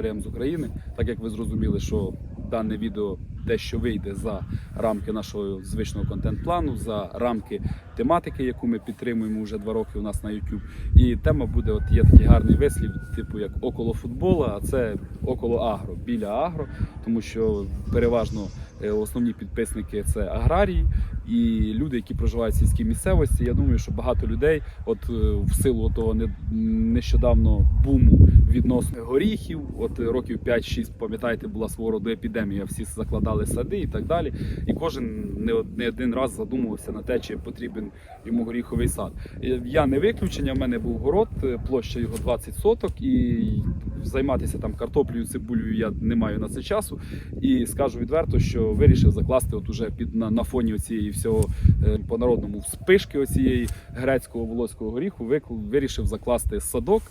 аграріям з України. Так як ви зрозуміли, що дане відео дещо вийде за рамки нашого звичного контент-плану, за рамки тематики, яку ми підтримуємо вже два роки у нас на YouTube. І тема буде: от є такий гарний вислів, типу як около футбола, а це около агро, біля агро, тому що переважно основні підписники це аграрії і люди, які проживають в сільській місцевості. Я думаю, що багато людей, от е, в силу того не- нещодавно буму відносно горіхів, от е, років 5-6, пам'ятаєте, була свого роду епідемія, всі закладали сади і так далі. І кожен не, один раз задумувався на те, чи потрібен йому горіховий сад. Е, Я не виключення, в мене був город, е, площа його 20 соток, і займатися там картоплею, цибулею я не маю на це часу. І скажу відверто, що вирішив закласти от уже під на, на фоні цієї всього е, по народному вспишки оцієї грецького волоського горіху. Вирішив закласти садок,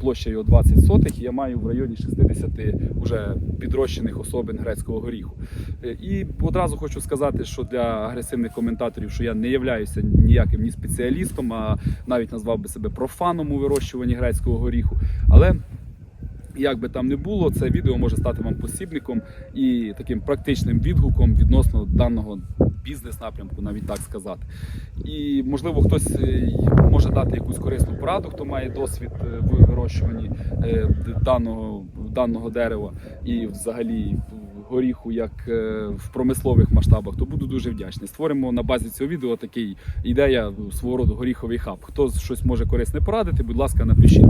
площа його 20 сотих. Я маю в районі 60 уже підрощених особин грецького горіху. Е, І одразу хочу сказати, що для агресивних коментаторів, що я не являюся ніяким ні спеціалістом, а навіть назвав би себе профаном у вирощуванні грецького горіху. Але як би там не було, це відео може стати вам посібником і таким практичним відгуком відносно даного бізнес-напрямку, навіть так сказати. І можливо хтось е, може дати якусь корисну пораду, хто має досвід е, в вирощуванні е, даного, даного дерева і взагалі горіху як е, в промислових масштабах, то буду дуже вдячний. Створимо на базі цього відео такий ідея свого роду горіховий хаб. Хто щось може корисне порадити, будь ласка, напишіть.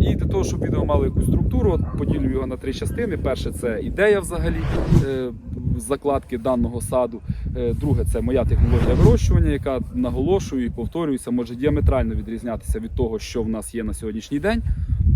І для того, щоб відео мало якусь структуру, поділю його на три частини. Перше це ідея взагалі е, закладки даного саду. Е, Друге це моя технологія вирощування, яка наголошую і повторююся, може діаметрально відрізнятися від того, що в нас є на сьогоднішній день.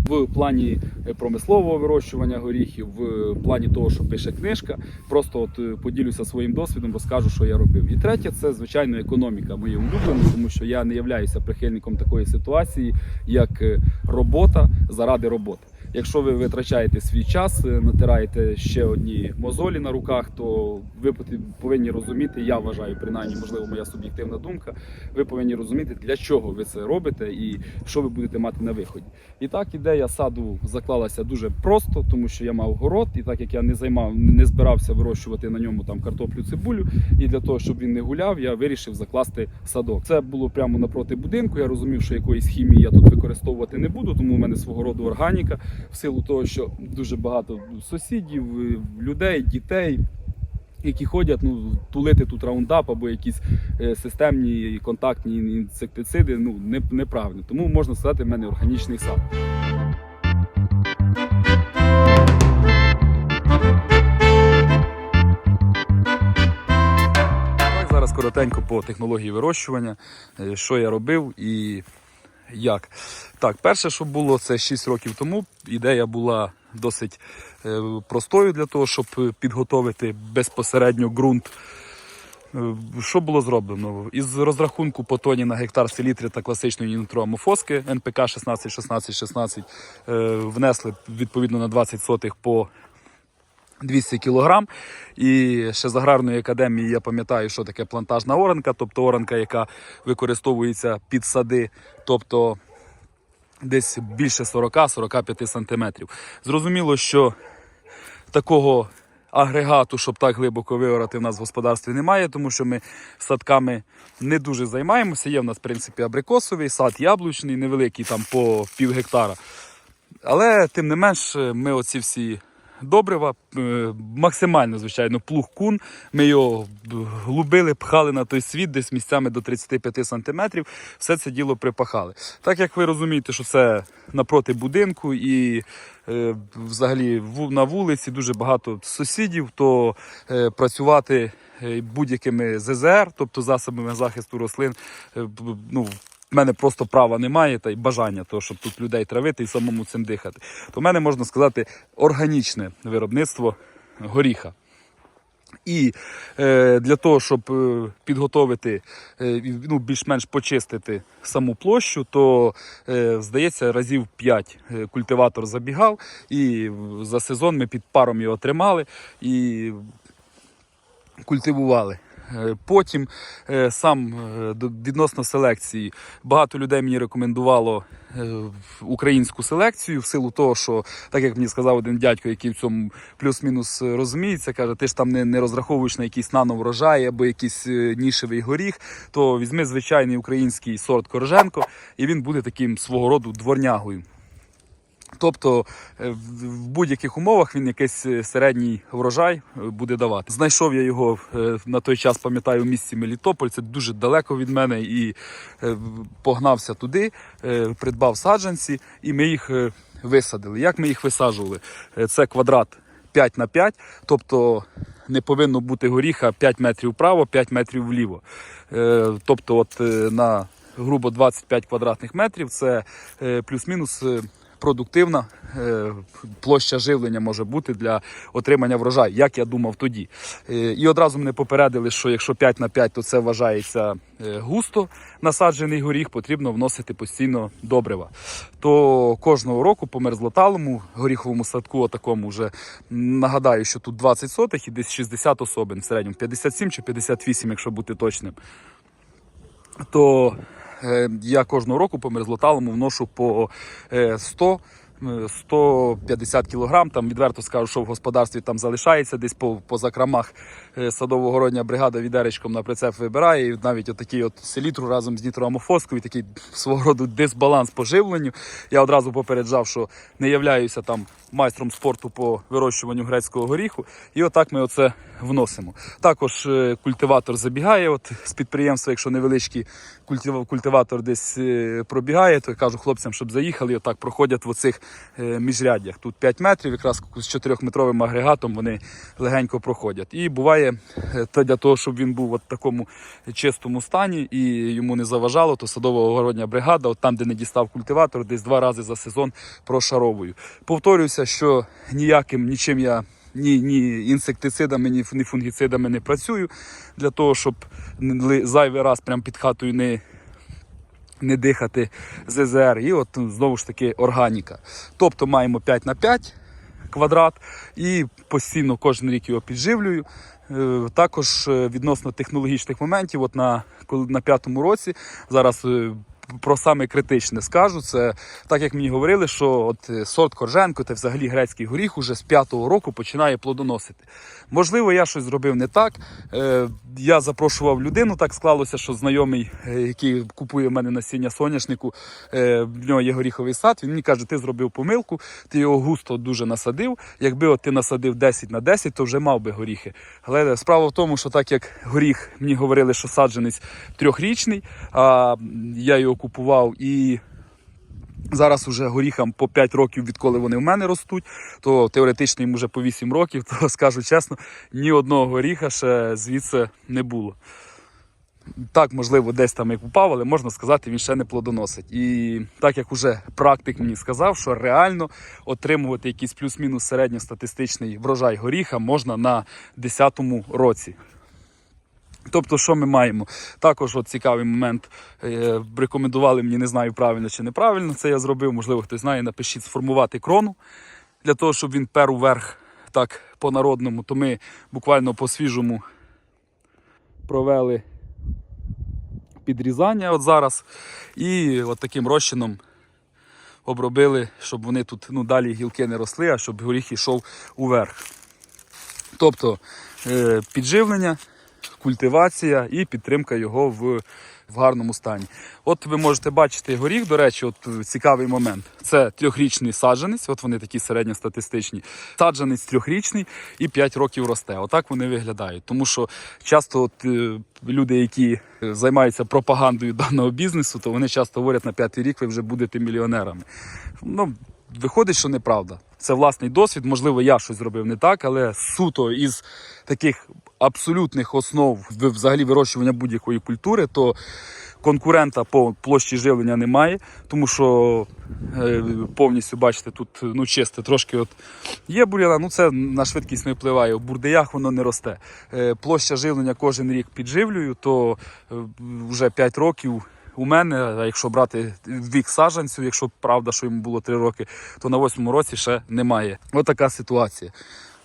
В плані е, промислового вирощування горіхів, в плані того, що пише книжка, просто от е, поділюся своїм досвідом, розкажу, що я робив. І третє, це звичайно економіка моє улюблене, тому що я не являюся прихильником такої ситуації, як е, робота заради роботи. Якщо ви витрачаєте свій час, е, натираєте ще одні мозолі на руках, то ви повинні розуміти, я вважаю, принаймні, можливо, моя суб'єктивна думка. Ви повинні розуміти, для чого ви це робите і що ви будете мати на виході. І так ідея саду заклалася дуже просто, тому що я мав город, і так як я не займав, не збирався вирощувати на ньому там картоплю, цибулю, і для того, щоб він не гуляв, я вирішив закласти садок. Це було прямо напроти будинку. Я розумів, що якоїсь хімії я тут використовувати не буду, тому у мене свого роду органіка, в силу того, що дуже багато сусідів, е, людей, дітей. Які ходять ну тулити тут раундап або якісь е, системні контактні інсектициди, ну не, неправильно. Тому можна сказати, в мене органічний сад. Зараз коротенько по технології вирощування, е, що я робив і як. Так, перше, що було, це 6 років тому. Ідея була досить е, простою для того, щоб підготовити безпосередньо ґрунт. Е, Що було зроблено? Із розрахунку по тоні на гектар селітри та класичної нітроамофоски НПК 16, 16, 16 е, внесли відповідно на 20 сотих по 200 кілограм. І ще з аграрної академії я пам'ятаю, що таке плантажна оранка, тобто оранка, яка використовується під сади, тобто десь більше 40-45 сантиметрів. Зрозуміло, що такого агрегату, щоб так глибоко виорати, в нас в господарстві немає, тому що ми садками не дуже займаємося. Є в нас, в принципі, абрикосовий, сад яблучний, невеликий, там по пів гектара. Але тим не менш, ми оці всі добрива, е, максимально, звичайно, плуг кун. Ми його глубили, пхали на той світ, десь місцями до 35 сантиметрів. Все це діло припахали. Так як ви розумієте, що це напроти будинку і е, взагалі на вулиці дуже багато сусідів, то е, працювати будь-якими ЗЗР, тобто засобами захисту рослин, е, ну, в мене просто права немає та й бажання того, щоб тут людей травити і самому цим дихати. То в мене можна сказати органічне виробництво горіха. І е, для того, щоб е, підготовити, е, ну, більш-менш почистити саму площу, то е, здається, разів 5 культиватор забігав, і за сезон ми під паром його тримали і культивували Е, Потім е, сам е, відносно селекції багато людей мені рекомендувало е, українську селекцію в силу того, що так як мені сказав один дядько, який в цьому плюс-мінус е, розуміється, каже, ти ж там не, не розраховуєш на якийсь нановрожай або якийсь е, нішевий горіх, то візьми звичайний український сорт Корженко, і він буде таким свого роду дворнягою. Тобто е, в будь-яких умовах він якийсь е, середній врожай е, буде давати. Знайшов я його на той час, пам'ятаю, в місті Мелітополь. Це дуже далеко від мене і погнався туди, придбав саджанці, і ми їх висадили. Як ми їх висаджували? Це квадрат 5 на 5, тобто не повинно бути горіха 5 метрів вправо, 5 метрів вліво. Тобто, от на грубо 25 квадратних метрів це плюс-мінус. Продуктивна е, площа живлення може бути для отримання врожаю, як я думав тоді. Е, І одразу мене попередили, що якщо 5 на 5, то це вважається е, густо насаджений горіх, потрібно вносити постійно добрива. То кожного року по мерзлоталому горіховому садку, отакому вже нагадаю, що тут 20 сотих і десь 60 особин в середньому, 57 чи 58, якщо бути точним то я кожного року по мерзлоталому вношу по е, 100 е, 150 кілограм, там відверто скажу, що в господарстві там залишається десь по, по закрамах е, садово-городня бригада відеречком на прицеп вибирає. І навіть отакий от селітру разом з нітроамофоскою, такий свого роду дисбаланс по живленню. Я одразу попереджав, що не являюся там майстром спорту по вирощуванню грецького горіху. І отак ми оце вносимо. Також е, культиватор забігає. От з підприємства, якщо невеличкий культива- культиватор десь е, пробігає, то я кажу хлопцям, щоб заїхали, отак проходять в оцих міжряддях. Тут 5 метрів, якраз з 4-метровим агрегатом вони легенько проходять. І буває, е, для того, щоб він був в такому чистому стані і йому не заважало, то садова огородня бригада, от там, де не дістав культиватор, десь два рази за сезон прошаровую. Повторюся, що ніяким нічим я. Ні, ні інсектицидами, ні фунгіцидами не працюю для того, щоб зайвий раз прямо під хатою не, не дихати ЗЗР. І от ну, знову ж таки органіка. Тобто маємо 5 на 5 квадрат і постійно кожен рік його підживлюю. Е, Також е, відносно технологічних моментів, от на, на п'ятому році зараз. Про саме критичне скажу, це так як мені говорили, що от е, сорт Корженко та взагалі грецький горіх уже з п'ятого року починає плодоносити. Можливо, я щось зробив не так. Е, я запрошував людину, так склалося, що знайомий, е, який купує в мене насіння соняшнику, в нього є горіховий сад. Він мені каже, ти зробив помилку, ти його густо дуже насадив. Якби от ти насадив 10 на 10, то вже мав би горіхи. Але справа в тому, що так як горіх, мені говорили, що саджанець трьохрічний, а я його купував і Зараз уже горіхам по 5 років, відколи вони в мене ростуть, то теоретично їм вже по 8 років, то скажу чесно, ні одного горіха ще звідси не було. Так, можливо, десь там як упав, але можна сказати, він ще не плодоносить. І так як уже практик мені сказав, що реально отримувати якийсь плюс-мінус середньостатистичний врожай горіха можна на 10-му році. Тобто, що ми маємо? Також от цікавий момент. Е, рекомендували мені, не знаю, правильно чи неправильно це я зробив. Можливо, хтось знає, напишіть сформувати крону для того, щоб він пер уверх так по-народному, то ми буквально по свіжому провели підрізання от зараз. І от таким розчином обробили, щоб вони тут ну, далі гілки не росли, а щоб горіх йшов уверх. Тобто е, підживлення, культивація і підтримка його в, в гарному стані. От ви можете бачити горіх, до речі, от е, цікавий момент. Це трьохрічний саджанець, от вони такі середньостатистичні. Саджанець трьохрічний і 5 років росте. Отак вони виглядають. Тому що часто от, е, люди, які займаються пропагандою даного бізнесу, то вони часто говорять на п'ятий рік ви вже будете мільйонерами. Ну, виходить, що неправда. Це власний досвід. Можливо, я щось зробив не так, але суто із таких абсолютних основ взагалі вирощування будь-якої культури, то конкурента по площі живлення немає, тому що е, повністю бачите, тут ну чисте, трошки от є бур'яна, ну це на швидкість не впливає. У бурдеях воно не росте. Е, площа живлення кожен рік підживлюю, то е, вже 5 років. У мене, якщо брати вік саджанцю, якщо правда, що йому було 3 роки, то на восьмому році ще немає. Ось така ситуація.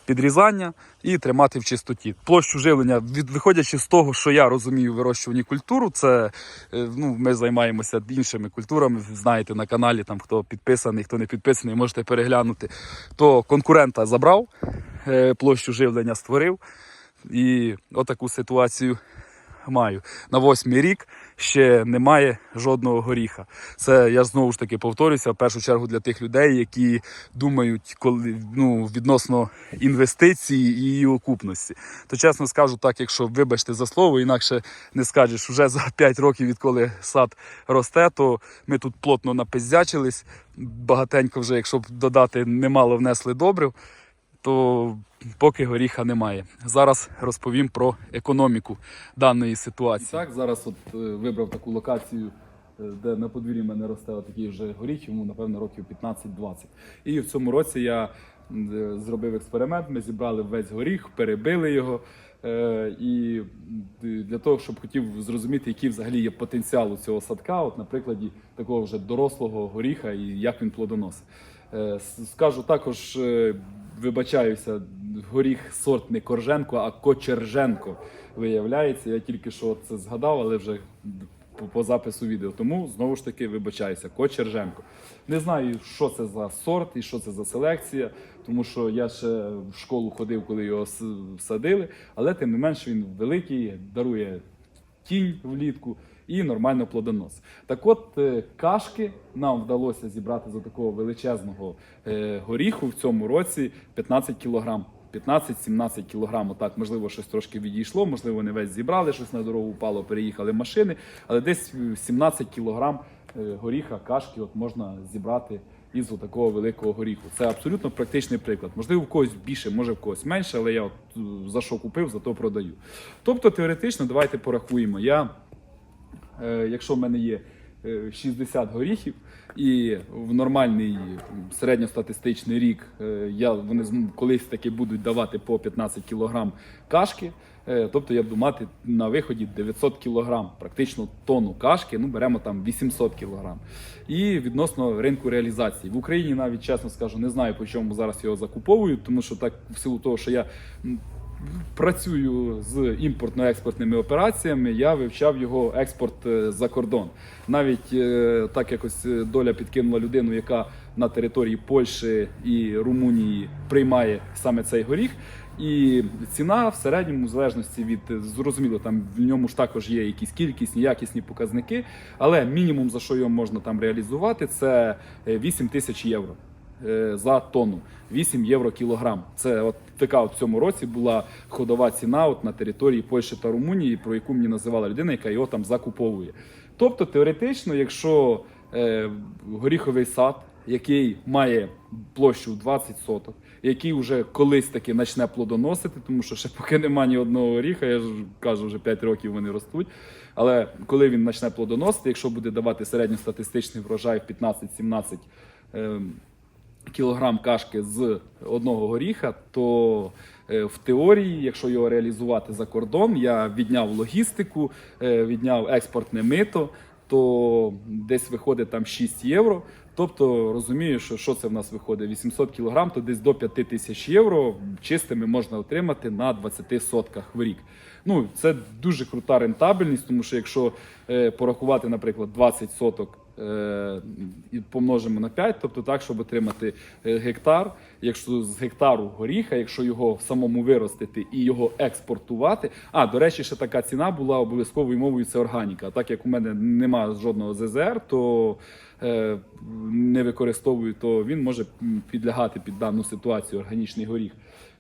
підрізання і тримати в чистоті. Площу живлення, від, виходячи з того, що я розумію в вирощуванні культуру, це е, ну, ми займаємося іншими культурами. Знаєте, на каналі там хто підписаний, хто не підписаний, можете переглянути. То конкурента забрав, е, площу живлення створив. І отаку ситуацію маю. На восьмий рік ще немає жодного горіха. Це я знову ж таки повторюся, в першу чергу для тих людей, які думають коли, ну, відносно інвестицій і її окупності. То чесно скажу так, якщо вибачте за слово, інакше не скажеш, вже за 5 років, відколи сад росте, то ми тут плотно напиздячились. Багатенько вже, якщо б додати, немало внесли добрив то поки горіха немає. Зараз розповім про економіку даної ситуації. Так, зараз от е, вибрав таку локацію, е, де на подвір'ї мене росте такий вже горіх, йому напевно років 15-20. І в цьому році я е, зробив експеримент. Ми зібрали весь горіх, перебили його. І для того, щоб хотів зрозуміти, який взагалі є потенціал у цього садка, от на прикладі такого вже дорослого горіха і як він плодоносить. Скажу також, вибачаюся, горіх сорт не Корженко, а Кочерженко. Виявляється, я тільки що це згадав, але вже по, запису відео. Тому знову ж таки вибачаюся, Кочерженко. Не знаю, що це за сорт і що це за селекція, тому що я ще в школу ходив, коли його садили, але тим не менш він великий, дарує тінь влітку і нормально плодонос. Так от е, кашки нам вдалося зібрати з такого величезного е, горіху в цьому році 15 кілограм. 15-17 кілограм, отак, можливо, щось трошки відійшло, можливо, не весь зібрали, щось на дорогу впало, переїхали машини, але десь е, 17 кілограм е, горіха, кашки от можна зібрати із такого великого горіху. Це абсолютно практичний приклад. Можливо, в когось більше, може в когось менше, але я от е, за що купив, за то продаю. Тобто, теоретично, давайте порахуємо. Я Е, якщо в мене є е, 60 горіхів, і в нормальний середньостатистичний рік е, я, вони колись таки будуть давати по 15 кг кашки, е, тобто я буду мати на виході 900 кг, практично тонну кашки, ну беремо там 800 кг. І відносно ринку реалізації. В Україні навіть, чесно скажу, не знаю, по чому зараз його закуповують, тому що так, в силу того, що я працюю з імпортно-експортними операціями, я вивчав його експорт е, за кордон. Навіть е, так якось е, доля підкинула людину, яка на території Польщі і Румунії приймає саме цей горіх. І ціна в середньому, в залежності від зрозуміло, там в ньому ж також є якісь кількісні, якісні показники, але мінімум за що його можна там реалізувати, це е, 8 тисяч євро е, за тонну. 8 євро кілограм. Це от така от в цьому році була ходова ціна от на території Польщі та Румунії, про яку мені називала людина, яка його там закуповує. Тобто, теоретично, якщо е, горіховий сад, який має площу 20 соток, який вже колись таки почне плодоносити, тому що ще поки немає ні одного горіха, я ж кажу, вже 5 років вони ростуть. Але коли він почне плодоносити, якщо буде давати середньостатистичний врожай в 15-17 ем, кілограм кашки з одного горіха, то е, в теорії, якщо його реалізувати за кордон, я відняв логістику, е, відняв експортне мито, то десь виходить там 6 євро. Тобто розумієш, що, що це в нас виходить 800 кілограм, то десь до 5 тисяч євро чистими можна отримати на 20 сотках в рік. Ну це дуже крута рентабельність, тому що якщо е, порахувати, наприклад, 20 соток і помножимо на 5, тобто так, щоб отримати е, гектар. Якщо з гектару горіха, якщо його самому виростити і його експортувати. А до речі, ще така ціна була обов'язковою мовою. Це органіка. Так як у мене немає жодного ЗЗР, то е, не використовую, то він може підлягати під дану ситуацію органічний горіх.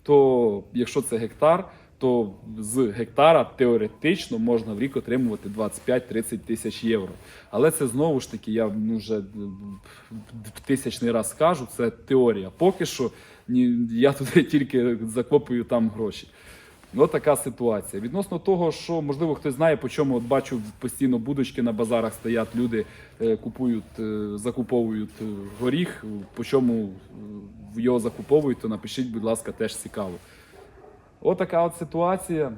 То якщо це гектар, то з гектара теоретично можна в рік отримувати 25-30 тисяч євро. Але це знову ж таки, я ну, вже е, тисячний раз скажу, це теорія. Поки що я туди тільки закопую там гроші. Ось така ситуація. Відносно того, що можливо хтось знає, по чому от бачу постійно будочки на базарах стоять, люди е, купують, е, закуповують горіх. По чому його закуповують, то напишіть, будь ласка, теж цікаво. Отака от ситуація.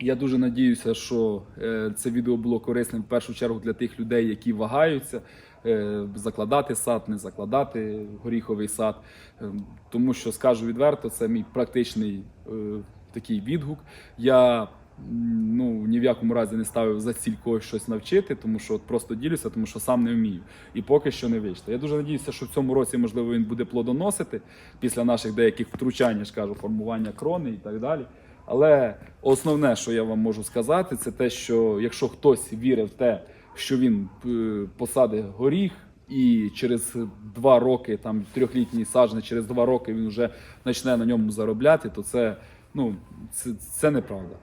Я дуже надіюся, що е, це відео було корисним в першу чергу для тих людей, які вагаються. е, закладати сад, не закладати горіховий сад. Е, Тому що скажу відверто, це мій практичний такий відгук. Я ну, ні в якому разі не ставив за ціль когось щось навчити, тому що от просто ділюся, тому що сам не вмію. І поки що не вийшло. Я дуже надіюся, що в цьому році, можливо, він буде плодоносити після наших деяких втручань, я ж кажу, формування крони і так далі. Але основне, що я вам можу сказати, це те, що якщо хтось вірив в те, що він е, посадить горіх, і через два роки, там трьохлітній саджанець, через два роки він вже почне на ньому заробляти, то це, ну, це, це неправда.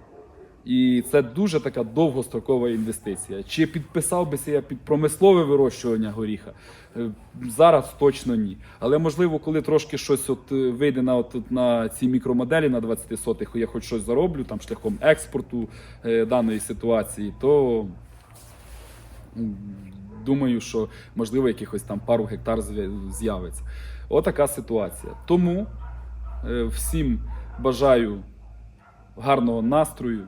І це дуже така довгострокова інвестиція. Чи підписав би я під промислове вирощування горіха? Е, Зараз точно ні. Але можливо, коли трошки щось от е, вийде на от, на ці мікромоделі на 20 сотих, я хоч щось зароблю там шляхом експорту е, даної ситуації, то думаю, що можливо якихось там пару гектар з'я- з'явиться. Отака ситуація. Тому е, всім бажаю гарного настрою.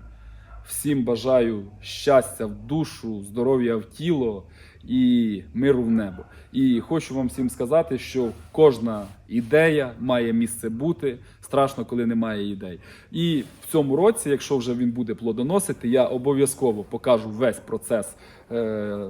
Всім бажаю щастя в душу, здоров'я в тіло і миру в небо. І хочу вам всім сказати, що кожна ідея має місце бути. Страшно, коли немає ідей. І в цьому році, якщо вже він буде плодоносити, я обов'язково покажу весь процес е-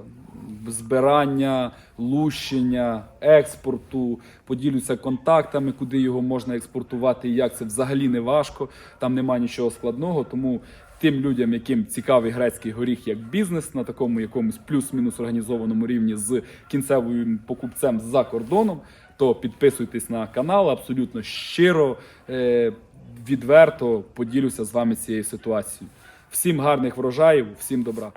збирання, лущення, експорту, поділюся контактами, куди його можна експортувати і як це взагалі не важко. Там немає нічого складного. Тому тим людям, яким цікавий грецький горіх як бізнес на такому якомусь плюс-мінус організованому рівні з кінцевим покупцем за кордоном, то підписуйтесь на канал абсолютно щиро, е, відверто поділюся з вами цією ситуацією. Всім гарних врожаїв, всім добра.